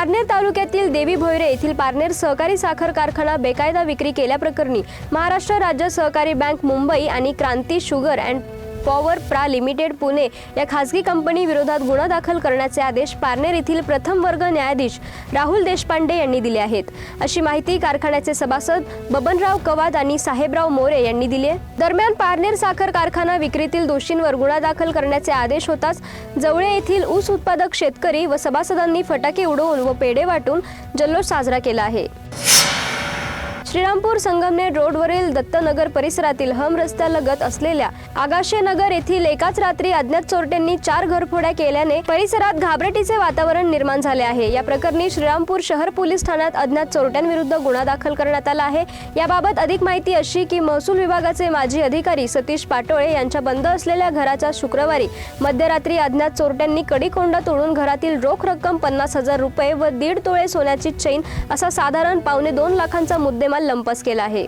पारनेर तालुक्यातील देवी भोयरे येथील पारनेर सहकारी साखर कारखाना बेकायदा विक्री केल्याप्रकरणी महाराष्ट्र राज्य सहकारी बँक मुंबई आणि क्रांती शुगर अँड पॉवर प्रा लिमिटेड पुणे या खासगी कंपनी विरोधात गुन्हा दाखल करण्याचे आदेश पारनेर येथील प्रथम वर्ग न्यायाधीश राहुल देशपांडे यांनी दिले आहेत. अशी माहिती कारखान्याचे सभासद बबनराव कवाद आणि साहेबराव मोरे यांनी दिली आहे. दरम्यान पारनेर साखर कारखाना विक्रीतील दोषींवर गुन्हा दाखल करण्याचे आदेश होताच जवळे येथील ऊस उत्पादक शेतकरी व सभासदांनी फटाके उडवून व पेढे वाटून जल्लोष साजरा केला आहे. श्रीरामपूर संगमनेर रोडवरील दत्तनगर परिसरातील हम रस्त्यालगत असलेल्या आगाशे नगर येथील एकाच रात्री अज्ञात चोरट्यांनी चार घरफोड्या केल्याने परिसरात घाबरटीचे वातावरण निर्माण झाले आहे. या प्रकरणी श्रीरामपूर शहर पोलीस ठाण्यात अज्ञात चोरट्यांविरुद्ध गुन्हा दाखल करण्यात आला आहे. याबाबत अधिक माहिती अशी की महसूल विभागाचे माजी अधिकारी सतीश पाटोळे यांच्या बंद असलेल्या घराच्या शुक्रवारी मध्यरात्री अज्ञात चोरट्यांनी कडीकोंडा तोडून घरातील रोख रक्कम पन्नास हजार रुपये व दीड तोळे सोन्याची चैन असा साधारण पावणे दोन लाखांचा मुद्देमाल लंपस केला आहे.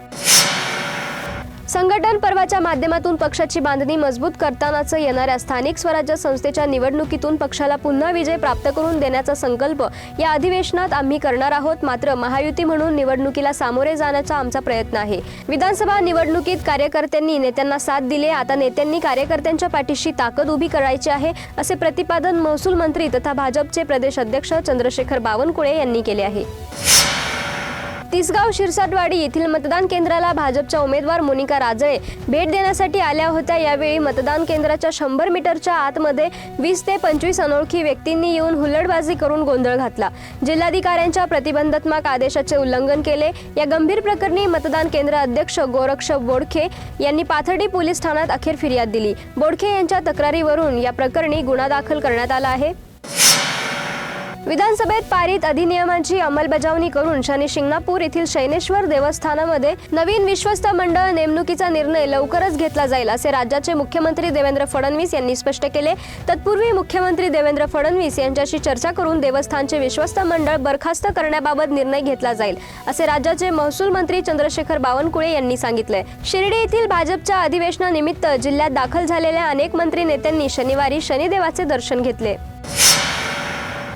संघटन पर्वाच्या माध्यमातून पक्षाची बांधणी मजबूत करतानाच येणाऱ्या स्थानिक स्वराज्य संस्थेच्या निवडणुकीतून पक्षाला पुन्हा विजय प्राप्त करून देण्याचा संकल्प या अधिवेशनात आम्ही करणार आहोत. मात्र महायुती म्हणून निवडणुकीला सामोरे जाण्याचा आमचा प्रयत्न आहे. विधानसभा निवडणुकीत कार्यकर्त्यांनी नेत्यांना साथ दिले आता नेत्यांनी कार्यकर्त्यांच्या पाठीशी ताकद उभी करायची आहे असे प्रतिपादन महसूल मंत्री तथा भाजपचे प्रदेश अध्यक्ष चंद्रशेखर बावनकुळे यांनी केले आहे. तिसगाव शिरसाटवाडी येथील मतदान केंद्राला भाजपच्या उमेदवार मोनिका राजळे भेट देण्यासाठी आल्या होत्या. यावेळी मतदान केंद्राच्या शंभर मीटरच्या आतमध्ये वीस ते पंचवीस अनोळखी व्यक्तींनी येऊन हुल्लडबाजी करून गोंधळ घातला. जिल्हाधिकाऱ्यांच्या प्रतिबंधात्मक आदेशाचे उल्लंघन केले. या गंभीर प्रकरणी मतदान केंद्र अध्यक्ष गोरक्ष बोडखे यांनी पाथर्डी पोलीस ठाण्यात अखेर फिर्याद दिली. बोडखे यांच्या तक्रारीवरून या प्रकरणी गुन्हा दाखल करण्यात आला आहे. विधानसभेत पारित अधिनियमांची अंमलबजावणी करून शनी शिंगणापूर येथील शैनेश्वर देवस्थानामध्ये नवीन विश्वस्त मंडळ नेमणुकीचा निर्णय लवकरच घेतला जाईल असे राज्याचे मुख्यमंत्री देवेंद्र फडणवीस यांनी स्पष्ट केले. तत्पूर्वी मुख्यमंत्री देवेंद्र फडणवीस यांच्याशी चर्चा करून देवस्थानचे विश्वस्त मंडळ बरखास्त करण्याबाबत निर्णय घेतला जाईल असे राज्याचे महसूल मंत्री चंद्रशेखर बावनकुळे यांनी सांगितले. शिर्डी येथील भाजपच्या अधिवेशनानिमित्त जिल्ह्यात दाखल झालेल्या अनेक मंत्री नेत्यांनी शनिवारी शनिदेवाचे दर्शन घेतले.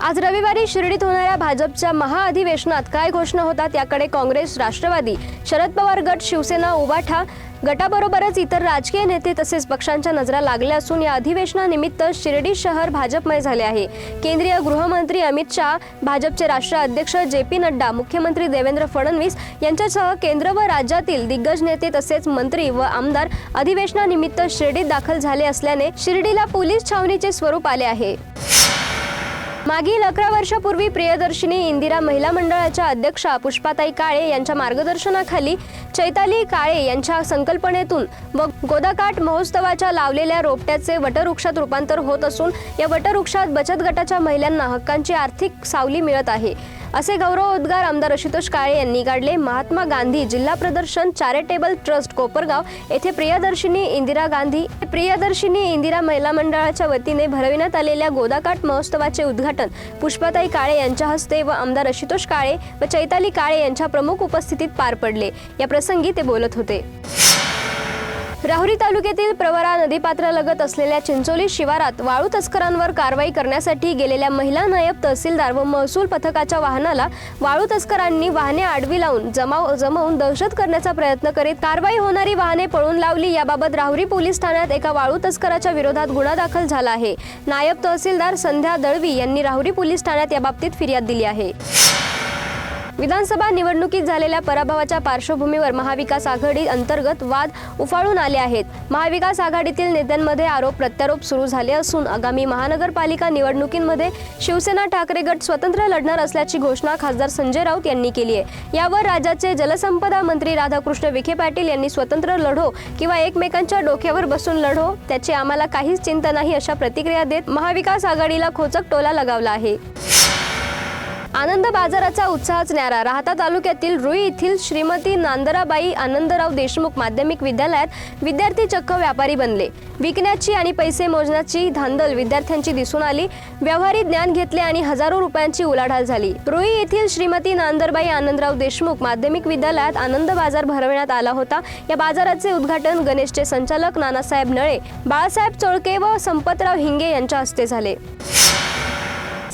आज रविवारी शिर्डीत होणाऱ्या भाजपच्या महाअधिवेशनात काय घोषणा होतात याकडे काँग्रेस राष्ट्रवादी शरद पवार गट शिवसेना उबाठा गटाबरोबरच इतर राजकीय नेते तसेच पक्षांच्या नजरा लागल्या असून या अधिवेशनानिमित्त शिर्डी शहर भाजपमय झाले आहे. केंद्रीय गृहमंत्री अमित शहा भाजपचे राष्ट्रीय अध्यक्ष जे पी नड्डा मुख्यमंत्री देवेंद्र फडणवीस यांच्यासह केंद्र व राज्यातील दिग्गज नेते तसेच मंत्री व आमदार अधिवेशनानिमित्त शिर्डीत दाखल झाले असल्याने शिर्डीला पोलीस छावणीचे स्वरूप आले आहे. मागील अकरा वर्षापूर्वी प्रियदर्शिनी इंदिरा महिला मंडळाच्या अध्यक्षा पुष्पाताई काळे यांच्या मार्गदर्शनाखाली चैताली काळे यांच्या संकल्पनेतून व गोदाकाठ महोत्सवाच्या लावलेल्या रोपट्याचे वटवृक्षात रूपांतर होत असून या वटवृक्षात बचत गटाच्या महिलांना हक्कांची आर्थिक सावली मिळत आहे. असे गौरवोद्गार आमदार आशुतोष काळे यांनी काढले. महात्मा गांधी जिल्हा प्रदर्शन चॅरिटेबल ट्रस्ट कोपरगाव येथे प्रियदर्शिनी इंदिरा गांधी प्रियदर्शिनी इंदिरा महिला मंडळाच्या वतीने भरविण्यात आलेल्या गोदाकाठ महोत्सवाचे उद्घाटन पुष्पाताई काळे यांच्या हस्ते व आमदार आशुतोष काळे व चैताली काळे यांच्या प्रमुख उपस्थितीत पार पडले. या प्रसंगी ते बोलत होते. राहुरी तालुक्यातील प्रवरा नदीपात्रालगत असलेल्या चिंचोली शिवारात वाळू तस्करांवर कारवाई करण्यासाठी गेलेल्या महिला नायब तहसीलदार व महसूल पथकाच्या वाहनाला वाळू तस्करांनी वाहने आडवी लावून जमाव जमवून दहशत करण्याचा प्रयत्न करीत कारवाई होणारी वाहने पळून लावली. याबाबत राहुरी पोलीस ठाण्यात एका वाळू तस्कराच्या विरोधात गुन्हा दाखल झाला आहे. नायब तहसीलदार संध्या दळवी यांनी राहुरी पोलीस ठाण्यात याबाबतीत फिर्याद दिली आहे. विधानसभा निवडणुकीत झालेल्या पराभवाच्या पार्श्वभूमीवर महाविकास आघाडी अंतर्गत वाद उफाळून आले आहेत. महाविकास आघाडीतील नेत्यांमध्ये आरोप प्रत्यारोप सुरू झाले असून आगामी महानगरपालिका निवडणुकींमध्ये शिवसेना ठाकरे गट स्वतंत्र लढणार असल्याची घोषणा खासदार संजय राऊत यांनी केली आहे. यावर राज्याचे जलसंपदा मंत्री राधाकृष्ण विखे पाटील यांनी स्वतंत्र लढो किंवा एकमेकांच्या डोक्यावर बसून लढो त्याची आम्हाला काहीच चिंता नाही अशा प्रतिक्रिया देत महाविकास आघाडीला खोचक टोला लगावला आहे. आनंद बाजाराचा उत्साहच न्यारा. राहता तालुक्यातील रुई येथील श्रीमती नांदराबाई आनंदराव देशमुख माध्यमिक विद्यालयात विद्यार्थी चक्क व्यापारी बनले. विकण्याची आणि पैसे मोजण्याची धांदल विद्यार्थ्यांची दिसून आली. व्यवहारी ज्ञान घेतले आणि हजारो रुपयांची उलाढाल झाली. रुई येथील श्रीमती नांदरबाई आनंदराव देशमुख माध्यमिक विद्यालयात आनंद बाजार भरविण्यात आला होता. या बाजाराचे उद्घाटन गणेशचे संचालक नानासाहेब नळे बाळासाहेब चोळके व संपतराव हिंगे यांच्या हस्ते झाले.